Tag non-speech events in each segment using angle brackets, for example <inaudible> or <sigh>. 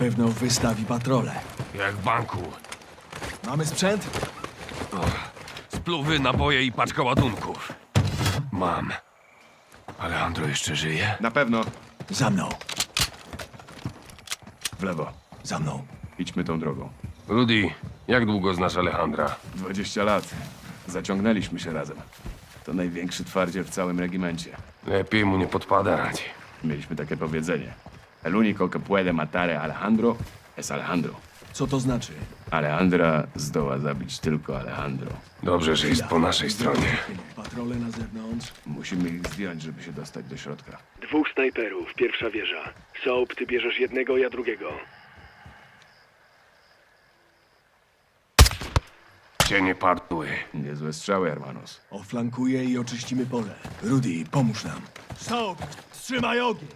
pewno wystawi patrole. Jak w banku. Mamy sprzęt? Spluwy, naboje i paczka ładunków. Mam. Alejandro jeszcze żyje? Na pewno. Za mną. W lewo. Za mną. Idźmy tą drogą. Rudy, jak długo znasz Alejandra? 20 lat. Zaciągnęliśmy się razem. To największy twardziel w całym regimencie. Lepiej mu nie podpadać. Mieliśmy takie powiedzenie. El único que puede matar a Alejandro es Alejandro. Co to znaczy? Alejandra zdoła zabić tylko Alejandro. Dobrze, że jest po naszej stronie. Patrole na zewnątrz. Musimy ich zdjąć, żeby się dostać do środka. Dwóch snajperów, pierwsza wieża. Soap, ty bierzesz jednego, ja drugiego. Cienie padły. Niezłe strzały, hermanos. Oflankuję i oczyścimy pole. Rudy, pomóż nam. Stop! Wstrzymaj ogień!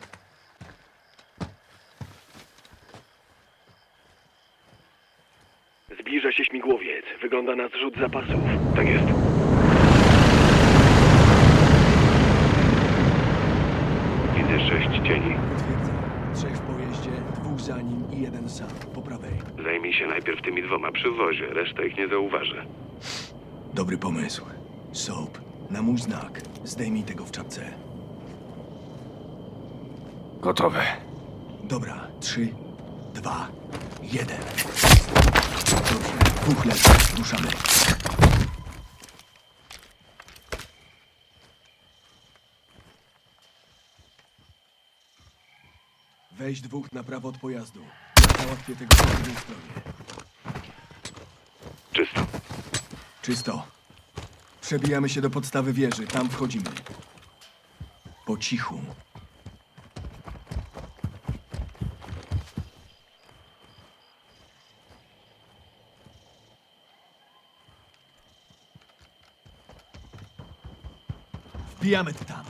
Zbliża się śmigłowiec. Wygląda na zrzut zapasów. Tak jest. Widzę sześć cieni. Potwierdzam. Trzech w pojeździe, dwóch za nim i jeden sam. Po prawej. Zajmij się najpierw tymi dwoma przy wozie, reszta ich nie zauważy. Dobry pomysł. Soap, na mój znak. Zdejmij tego w czapce. Gotowe. Dobra, trzy, dwa, jeden. Dwóch leży. Ruszamy. Weź dwóch na prawo od pojazdu. Ja Załatwię tego po drugiej stronie. Czysto. Czysto. Przebijamy się do podstawy wieży. Tam wchodzimy. Po cichu. Wbijamy ty tam.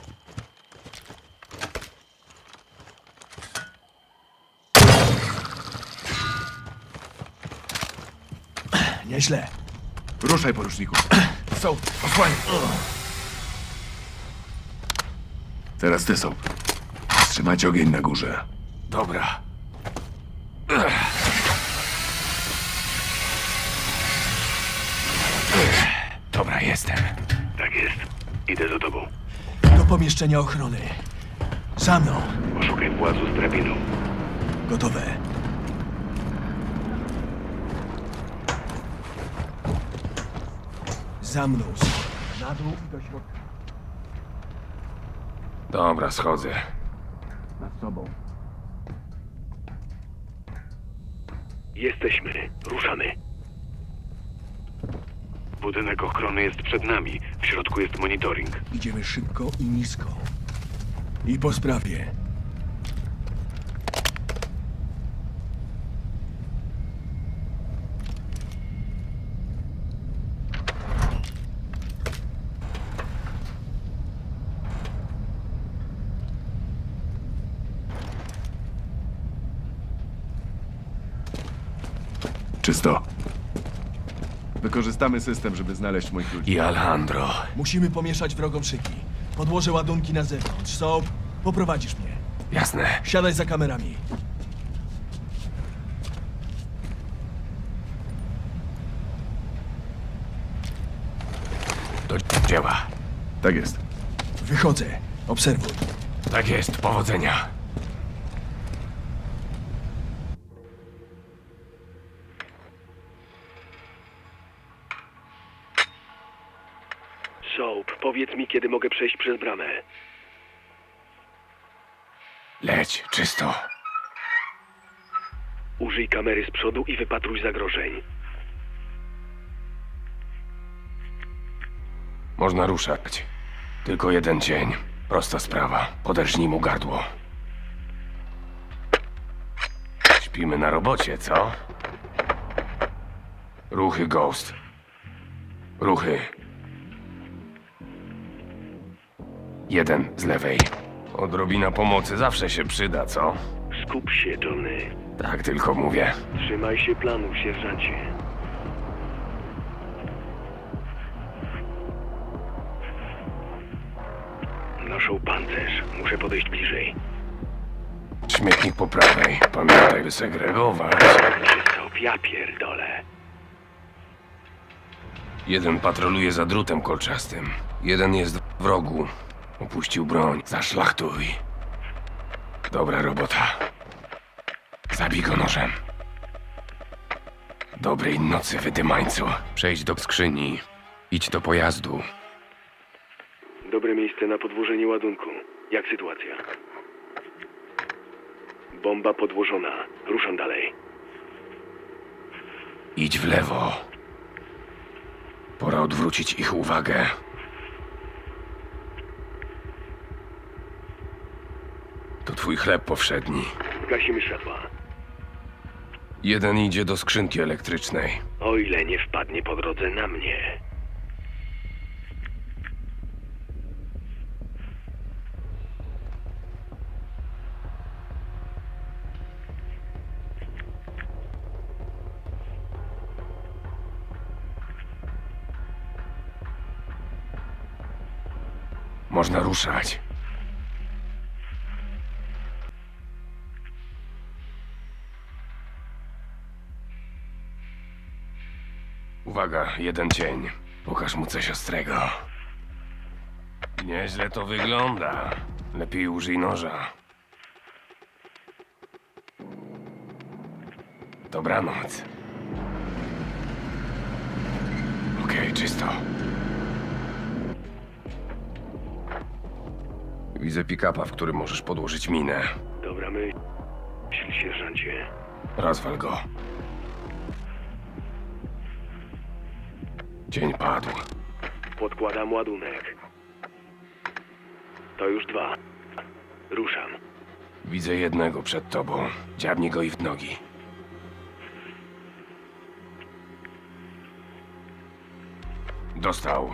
Nieźle. Ruszaj, poruczniku. Są, osłaniaj. Teraz ty są. Trzymać ogień na górze. Dobra. Dobra, jestem. Tak jest. Idę za tobą. Do pomieszczenia ochrony. Za mną. Poszukaj włazu z drabiną. Gotowe. Za mną. Na dół i do środka. Dobra, schodzę. Nad sobą. Jesteśmy. Ruszamy. Budynek ochrony jest przed nami. W środku jest monitoring. Idziemy szybko i nisko. I po sprawie. Czysto. Wykorzystamy system, żeby znaleźć moich ludzi. I Alejandro. Musimy pomieszać wrogom szyki. Podłożę ładunki na zewnątrz. Soap, poprowadzisz mnie. Jasne. Siadaj za kamerami. Do dzieła. Tak jest. Wychodzę. Obserwuj. Tak jest, powodzenia. Powiedz mi, kiedy mogę przejść przez bramę. Leć, czysto. Użyj kamery z przodu i wypatruj zagrożeń. Można ruszać. Tylko jeden cień. Prosta sprawa. Poderżnij mu gardło. Śpimy na robocie, co? Ruchy, Ghost. Ruchy. Jeden z lewej. Odrobina pomocy zawsze się przyda, co? Skup się, Johnny. Tak tylko mówię. Trzymaj się planu, sierżancie. Noszą pancerz. Muszę podejść bliżej. śmietnik po prawej. Pamiętaj, by segregować. Soap, ja pierdolę. Jeden patroluje za drutem kolczastym. Jeden jest w rogu. Opuścił broń. Zaszlachtuj. Dobra robota. Zabij go nożem. Dobrej nocy, wydymańcu. Przejdź do skrzyni. Idź do pojazdu. Dobre miejsce na podłożenie ładunku. Jak sytuacja? Bomba podłożona. Ruszam dalej. Idź w lewo. Pora odwrócić ich uwagę. To twój chleb powszedni. Gasimy światła. Jeden idzie do skrzynki elektrycznej. O ile nie wpadnie po drodze na mnie. Można ruszać. Uwaga, jeden cień. Pokaż mu coś ostrego. Nieźle to wygląda. Lepiej użyj noża. Dobranoc. Okej, czysto. Widzę pick-upa, w którym możesz podłożyć minę. Dobra myśl, sierżancie. Rozwal go. Dzień padł. Podkładam ładunek. To już dwa. Ruszam. Widzę jednego przed tobą. Dziabnij go i w nogi. Dostał.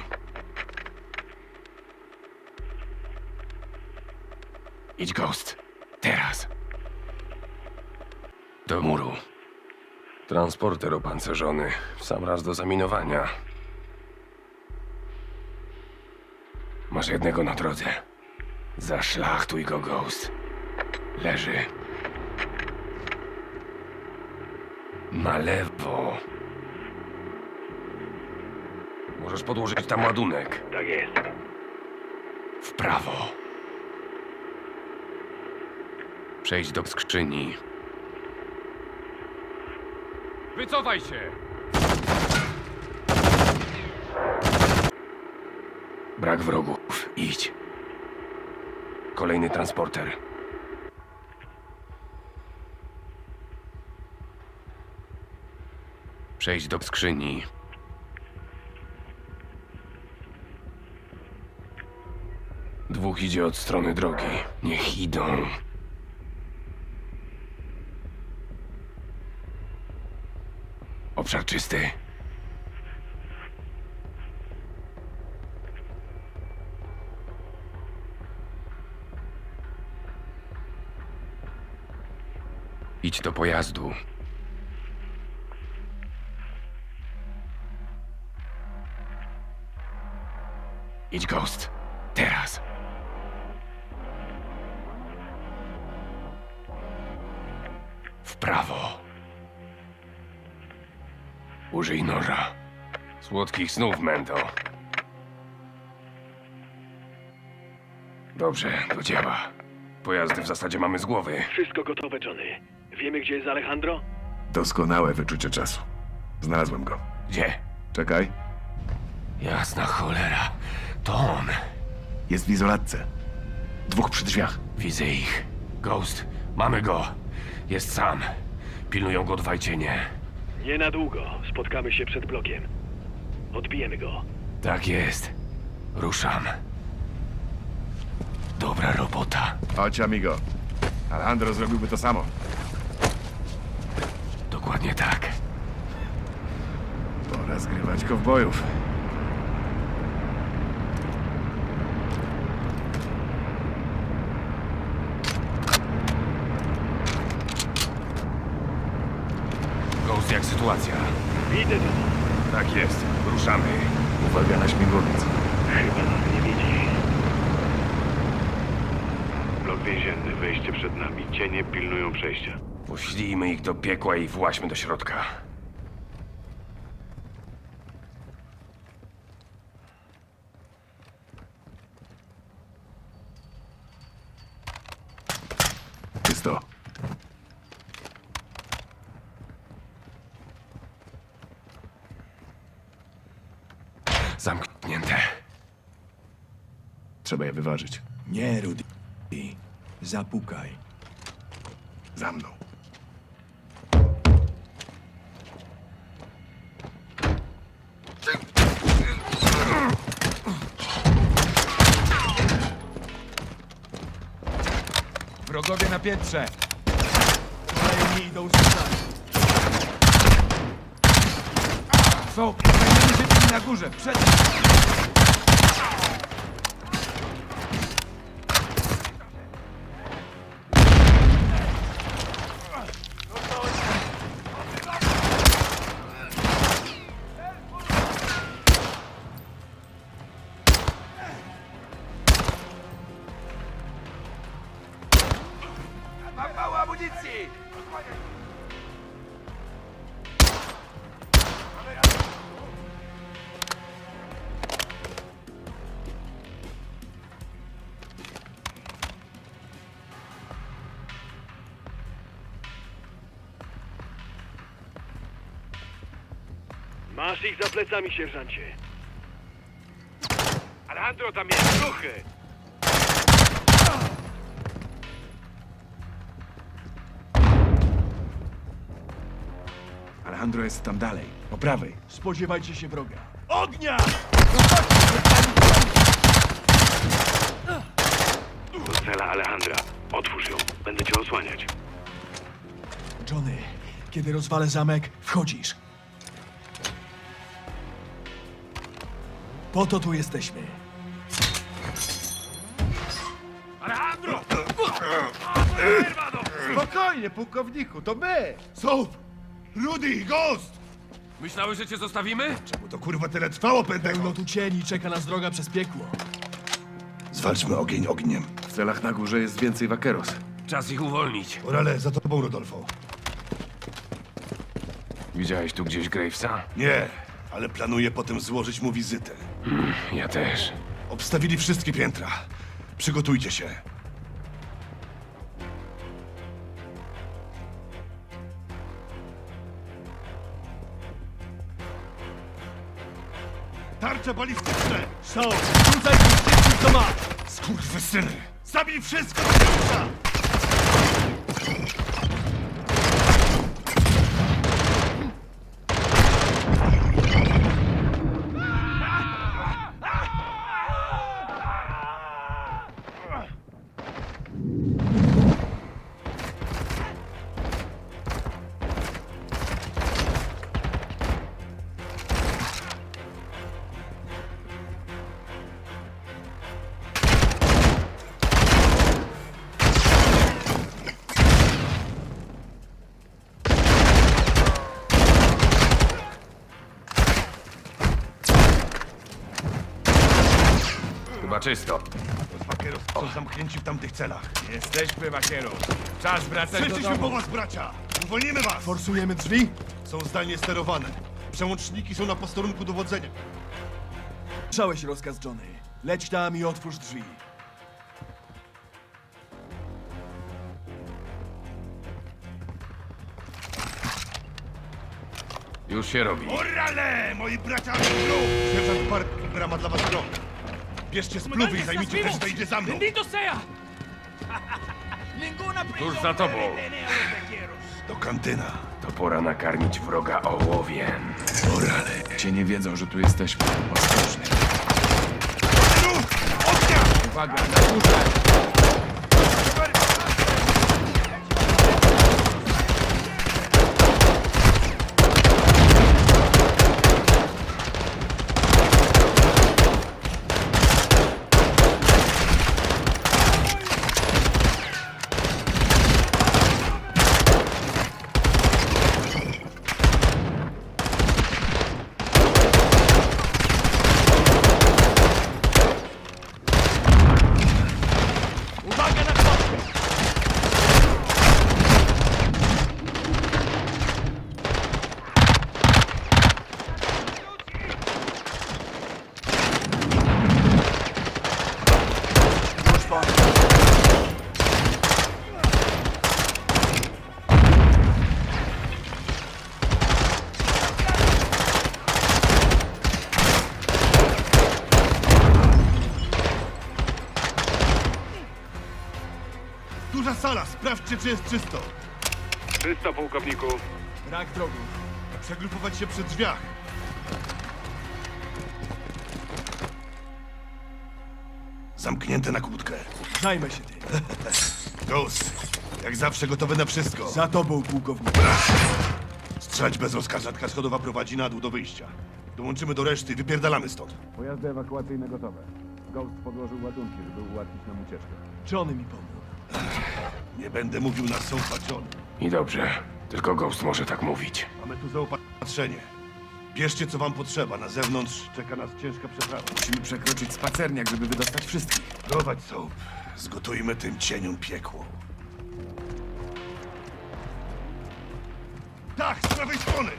Idź, Ghost. Teraz. Do muru. Transporter opancerzony. W sam raz do zaminowania. Masz jednego na drodze. Zaszlachtuj go, Ghost. Leży. Na lewo. Możesz podłożyć tam ładunek. Tak jest. W prawo. Przejdź do skrzyni. Wycofaj się! Brak wrogów. Idź. Kolejny transporter. Przejdź do skrzyni. Dwóch idzie od strony drogi. Niech idą. Obszar czysty. Idź do pojazdu. Idź, Ghost. Teraz. W prawo. Użyj noża. Słodkich snów, Mendo. Dobrze, do dzieła. Pojazdy w zasadzie mamy z głowy. Wszystko gotowe, Johnny. Wiemy, gdzie jest Alejandro? Doskonałe wyczucie czasu. Znalazłem go. Gdzie? Czekaj. Jasna cholera. To on. Jest w izolatce. Dwóch przy drzwiach. Widzę ich. Ghost, mamy go. Jest sam. Pilnują go dwaj cienie. Nie na długo. Spotkamy się przed blokiem. Odbijemy go. Tak jest. Ruszam. Dobra robota. Chodź, amigo. Alejandro zrobiłby to samo. Dokładnie tak. Pora zgrywać kowbojów. Ghost, jak sytuacja? Widzę to. Tak jest. Ruszamy. Uwaga na śmigłowiec. Chyba nas nie widzi. Blok więzienny. Wejście przed nami. Cienie pilnują przejścia. Poślijmy ich do piekła i właźmy do środka. Czysto. Zamknięte. Trzeba je wyważyć. Nie, Rudy. Zapukaj. Za mną. Piętrze! Kolejni idą z. Są kolejnymi żytymi na górze! Przed... Masz ich za plecami, sierżancie. Alejandro, tam jest ruchy! Alejandro jest tam dalej. Po prawej. Spodziewajcie się wroga. Ognia! To cela Alejandra. Otwórz ją. Będę cię osłaniać. Johnny, kiedy rozwalę zamek, wchodzisz. Po to tu jesteśmy. Spokojnie, pułkowniku, to my! Soap! Rudy! Ghost! Myślałeś, że cię zostawimy? Czemu to kurwa tyle trwało, pędeko? Pełno tu cieni, czeka nas droga przez piekło. Zwalczmy ogień ogniem. W celach na górze jest więcej wakeros. Czas ich uwolnić. Orale, za tobą, Rodolfo. Widziałeś tu gdzieś Gravesa? Nie, ale planuję potem złożyć mu wizytę. Ja też. Obstawili wszystkie piętra. Przygotujcie się. Tarcze balistyczne! Są! Rzucaj wszystkich, co ma! Skurwysyny! Zabij wszystko do końca! Czysto. Wakieros są zamknięci w tamtych celach. Jesteśmy, wakierów. Czas wracać do Przyszliśmy po domu. was, bracia! Uwolnimy was! Forsujemy drzwi? Są zdalnie sterowane. Przełączniki są na posterunku dowodzenia. Słyszałeś rozkaz, Johnny. Leć tam i otwórz drzwi. Już się robi. Orale! Moi bracia! Sierżant Parker ma dla was drogę. Bierzcie spluwy i zajmijcie resztę, idzie za mną. Tuż za tobą. Do kantyna. To pora nakarmić wroga ołowiem. Orale! Cienie wiedzą, że tu jesteśmy. Ostrożnie. Ognia! Uwaga, na górze! Sprawdźcie, czy jest czysto. Czysto, pułkowniku. Brak wrogów. Przegrupować się przy drzwiach. Zamknięte na kłódkę. Zajmę się tym. <laughs> Ghost, jak zawsze gotowy na wszystko. Za tobą, pułkownik. Strzelać bez rozkazu. Klatka schodowa prowadzi na dół do wyjścia. Dołączymy do reszty i wypierdalamy stąd. Pojazdy ewakuacyjne gotowe. Ghost podłożył ładunki, żeby ułatwić nam ucieczkę. Johnny mi pomógł. Nie będę mówił na sołpa John. I dobrze. Tylko Ghost może tak mówić. Mamy tu zaopatrzenie. Bierzcie, co wam potrzeba. Na zewnątrz czeka nas ciężka przeprawa. Musimy przekroczyć spacerniak, żeby wydostać wszystkich. Prowadź, soap. Zgotujmy tym cieniom piekło. Tak, z prawej strony!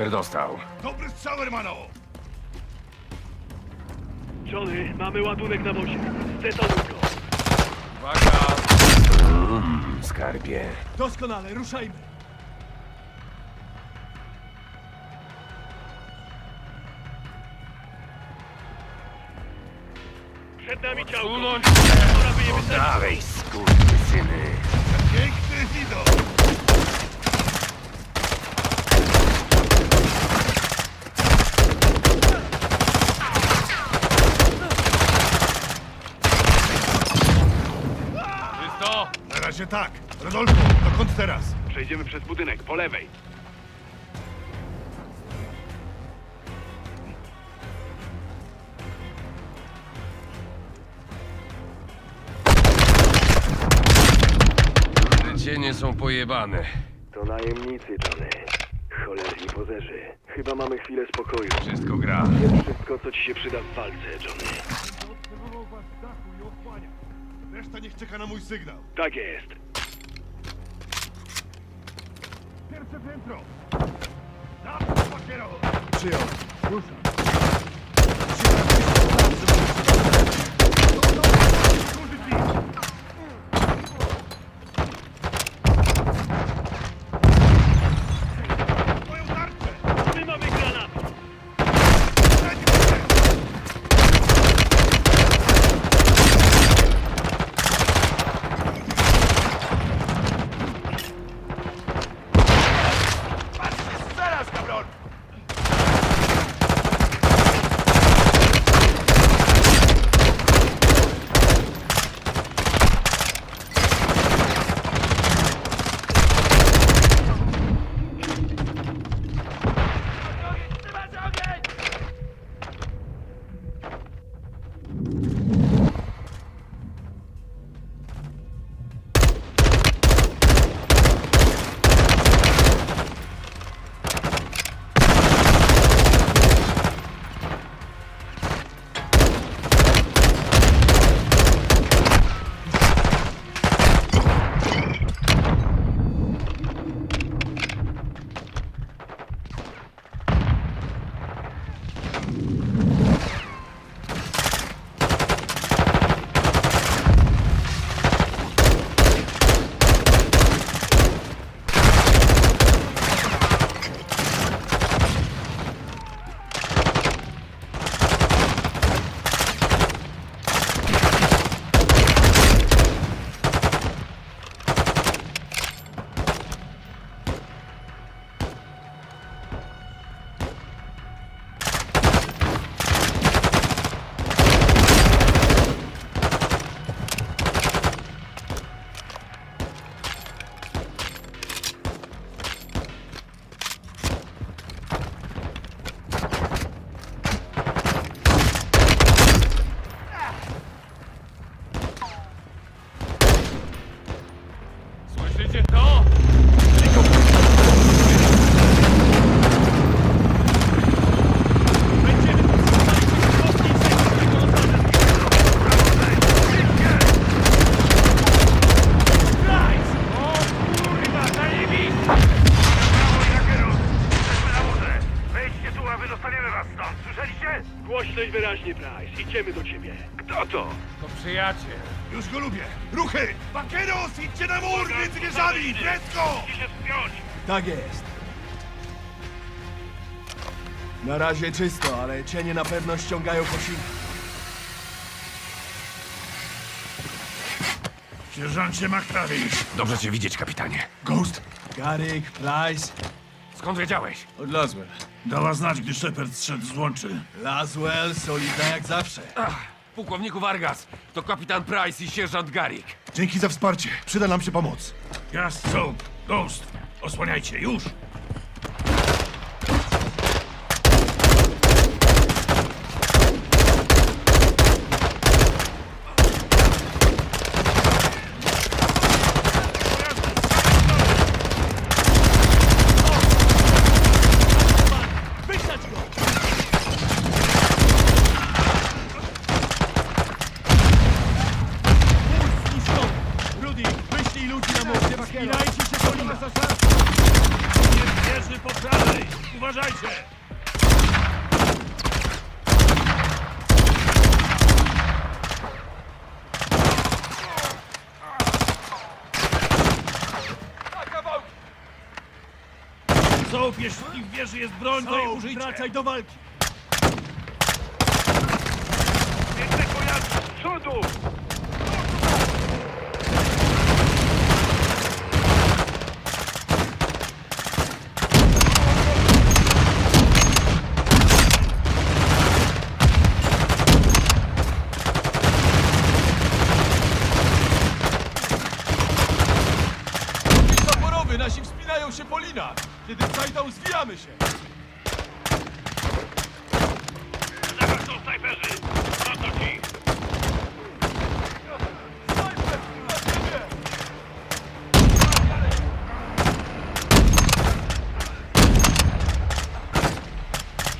Snajper dostał. Dobry strzał, hermano! Johnny, mamy ładunek na wozie. Zdetonuj go. Skarbie. Doskonale, ruszajmy. Przed nami działko. Pora wysadzić. Dalej, skurwysyny. Piękny widok! Czysto. Razie tak. Rodolfo, dokąd teraz? Przejdziemy przez budynek, po lewej. Te cienie są pojebane. To najemnicy, Johnny. Cholerni pozerzy. Chyba mamy chwilę spokoju. Wszystko gra. Wszystko, co ci się przyda w walce, Johnny. Reszta niech czeka na mój sygnał. Tak jest. Pierwsze piętro! Dawaj, pakiero! Przyjął. Duży drzwi! Moją Już go lubię! Ruchy! Vaqueros, idźcie na mur między wieżami! Prędko! Musi się spiąć! Tak jest. Na razie czysto, ale cienie na pewno ściągają posiłki. Sierżancie McTavish! Dobrze cię widzieć, kapitanie. Ghost? Garrick, Price, Skąd wiedziałeś? Od Laswell. Dała znać, gdy Shepard zszedł z łączy. Laswell, solidna jak zawsze. Pułkowniku Vargas, to kapitan Price i sierżant Garrick. Dzięki za wsparcie. Przyda nam się pomoc. Soap, Ghost. Osłaniajcie, już! Rudy, wyślij ludzi na mur, nie Wspinajcie się, Polina! Wieży po prawej! Uważajcie! Soap, jeśli w wieży jest broń, to jej użyjcie! wracaj do walki! Więcej pojazdów! Z przodu! Zaporowy, nasi wspinają się po linach! Kiedy zajdą, zwijamy się! Zaraz są snajperzy! Co to ci?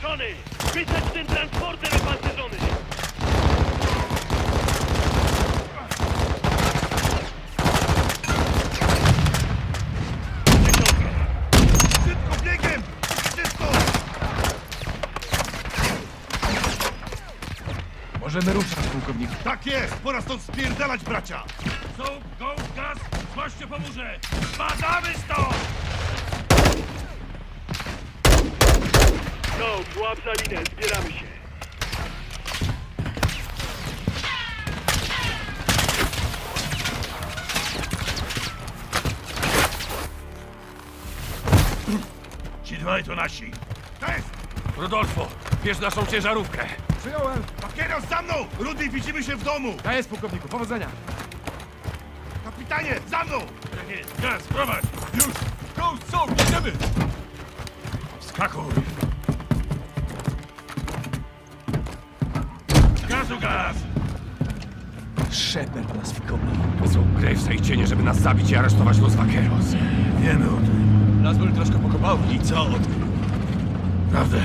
Johnny, wysadź ten transporter opancerzony! Szybko, biegiem! Wszystko! Możemy ruszyć, pułkowniku. Tak jest! Pora stąd spierdalać, bracia! Soap, Ghost, Gas, zgłoście pomóże! Spadamy stąd! Soap, łap za linę, zbieramy się. Ci dwaj to nasi. Test! Rodolfo, bierz naszą ciężarówkę. Przyjąłem. Vaqueros za mną! Rudy, widzimy się w domu! To jest, pułkowniku. Powodzenia. Kapitanie, za mną! Tak jest, gaz, prowadź! Już! Ghost, są, jedziemy! Skakuj! Gazu, gaz! Shepard nas wykopał. Wysłał Gravesa i cienie, żeby nas zabić i aresztować Los Vaqueros. Wiemy o tym. Laswell troszkę pokopał i co odkrył? Prawdę.